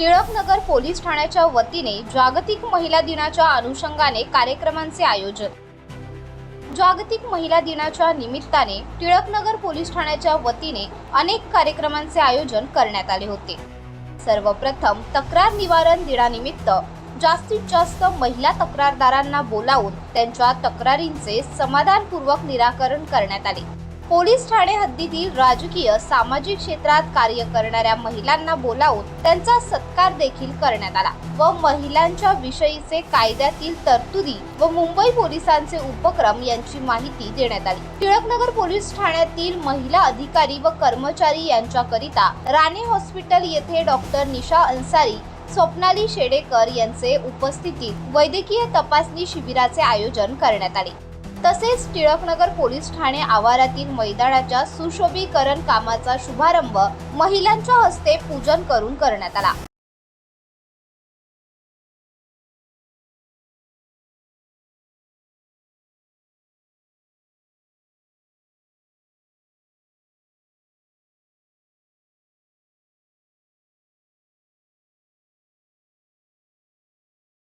Tilaknagar police ठाण्याच्या वतीने जागतिक महिला दिनाच्या अनुषंगाने कार्यक्रमांचे आयोजन. जागतिक महिला दिनाच्या निमित्ताने टिळकनगर पोलीस ठाण्याच्या वतीने अनेक कार्यक्रमांचे आयोजन करण्यात आले होते. सर्वप्रथम तक्रार निवारण दिनानिमित्त जास्तीत जास्त महिला तक्रारदारांना बोलावून त्यांच्या तक्रारींचे समाधानपूर्वक निराकरण करण्यात आले. पोलीस ठाणे हद्दीतील राजकीय सामाजिक क्षेत्रात कार्य करणाऱ्या महिलांना बोलावून त्यांचा सत्कार देखील करण्यात आला व महिलांच्या विषयीचे कायद्यातील तरतुदी व मुंबई पोलिसांचे उपक्रम यांची माहिती देण्यात आली. टिळकनगर पोलीस ठाण्यातील महिला अधिकारी व कर्मचारी यांच्याकरिता राणे हॉस्पिटल येथे डॉक्टर निशा अन्सारी स्वप्नाली शेडेकर यांचे उपस्थितीत वैद्यकीय तपासणी शिबिराचे आयोजन करण्यात आले. तसेच टिळकनगर पोलीस ठाणे आवारातील मैदानाच्या सुशोभीकरण कामाचा शुभारंभ महिलांच्या हस्ते पूजन करून करण्यात आला.